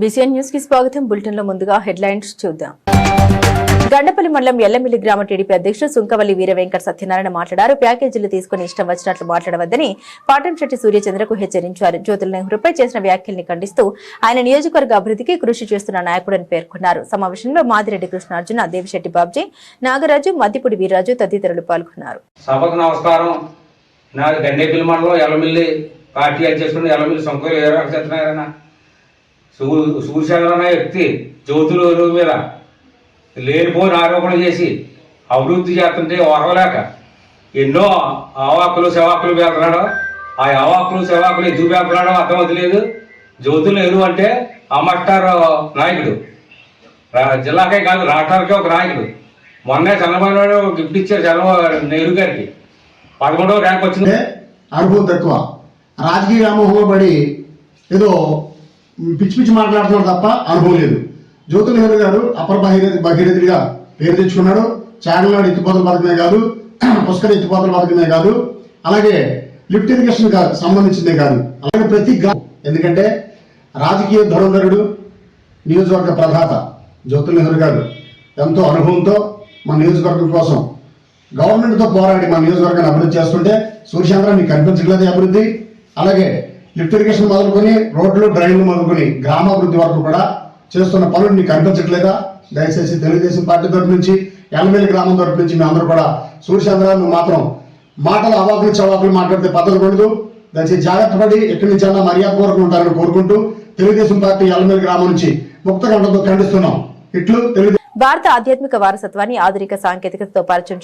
BCN న్యూస్కి స్వాగతం. బులెటిన్లో ముందుగా హెడ్లైన్స్ చూద్దాం. గండపల్లి మండలం ఎల్లమిల్లి గ్రామ టీడీపీ అధ్యక్షుడు సుంకవల్లి వీరవెంకట సత్యనారాయణ మాట్లాడారు. ప్యాకేజీలు తీసుకుని ఇష్టం వచ్చినట్లు మాట్లాడవద్దని పాటంశెట్టి సూర్యచంద్రకు హెచ్చరించారు. జ్యోతుల నెహ్రూపై చేసిన వ్యాఖ్యల్ని ఖండిస్తూ ఆయన నియోజకవర్గ అభివృద్ధికి కృషి చేస్తున్న నాయకుడని పేర్కొన్నారు. సమావేశంలో మాదిరెడ్డి కృష్ణార్జున దేవిశెట్టి బాబ్జీ నాగరాజు మద్దిపూడి వీర్రాజు తదితరులు పాల్గొన్నారు. సభకు నమస్కారం. నాది గండేపల్లి మండలం పార్టీ అధ్యక్షుడు చెప్తున్నారన్న అనే వ్యక్తి జ్యోతులు ఎరువు మీద లేనిపోని ఆరోపణలు చేసి అభివృద్ధి చేస్తుంటే ఓరవలేక ఎన్నో అవాకులు శవాకులు పేరుతున్నాడు ఆ అవాకులు శవాకులు ఎందుకు పేరుతున్నాడో అర్థం లేదు జ్యోతులు ఎరువు అంటే అమస్టార్ నాయకుడు. జిల్లాకే కాదు రాష్ట్రానికే ఒక నాయకుడు. మొన్నే చంద్రబాబు నాయుడు గిఫ్ట్ ఇచ్చారు చంద్రబాబు నెహ్రూ గారికి. పదకొండవ ర్యాంక్ వచ్చింది. అనుభవం తక్కువ. రాజకీయ వ్యామోహంలో పడి ఏదో పిచ్చి పిచ్చి మాట్లాడుతున్నారు తప్ప అనుభవం లేదు. జ్యోతి నెహ్రూ గారు అపర భగీరథి భగీరథుడిగా పేరు తెచ్చుకున్నాడు. చాగలనాడు ఎత్తిపోతల పథకమే కాదు పుష్కర ఎత్తిపోతల పథకమే కాదు అలాగే లిఫ్ట్ ఇరిగేషన్ కాదు సంబంధించిందే కాదు. అలాగే ప్రతి గ్రా ఎందుకంటే రాజకీయ ధురంధరుడు నియోజకవర్గ ప్రధాత జ్యోతి నెహ్రూ గారు ఎంతో అనుభవంతో మా నియోజకవర్గం కోసం గవర్నమెంట్తో పోరాడి మా నియోజకవర్గాన్ని అభివృద్ధి చేస్తుంటే సూర్యచంద్ర మీకు కనిపించట్లేదు అభివృద్ధి. అలాగే లిఫ్ట్ ఇరిగేషన్ మొదలుకొని రోడ్లు డ్రైన్లు మొదలుకొని గ్రామాభివృద్ధి వరకు కూడా చేస్తున్న పనులు మీకు కనిపించట్లేదా? దయచేసి తెలుగుదేశం పార్టీ తరపు నుంచి ఎల్మేలి గ్రామం తరపు నుంచి మీ అందరూ కూడా సూర్యచంద్రాన్ని మాత్రం మాటలు అవాకులు చవాకులు మాట్లాడితే పద్ధతి కూడదు దయచేసి జాగ్రత్త పడి ఎక్కడి నుంచి అన్నా మర్యాదపూర్వకం ఉంటారని కోరుకుంటూ తెలుగుదేశం పార్టీ ఎల్మేలి గ్రామం నుంచి ముక్త కంటతో ఖండిస్తున్నాం. ఇట్లు తెలుగు భారత ఆధ్యాత్మిక వారసత్వాన్ని ఆధునిక సాంకేతికతతో పరిచయం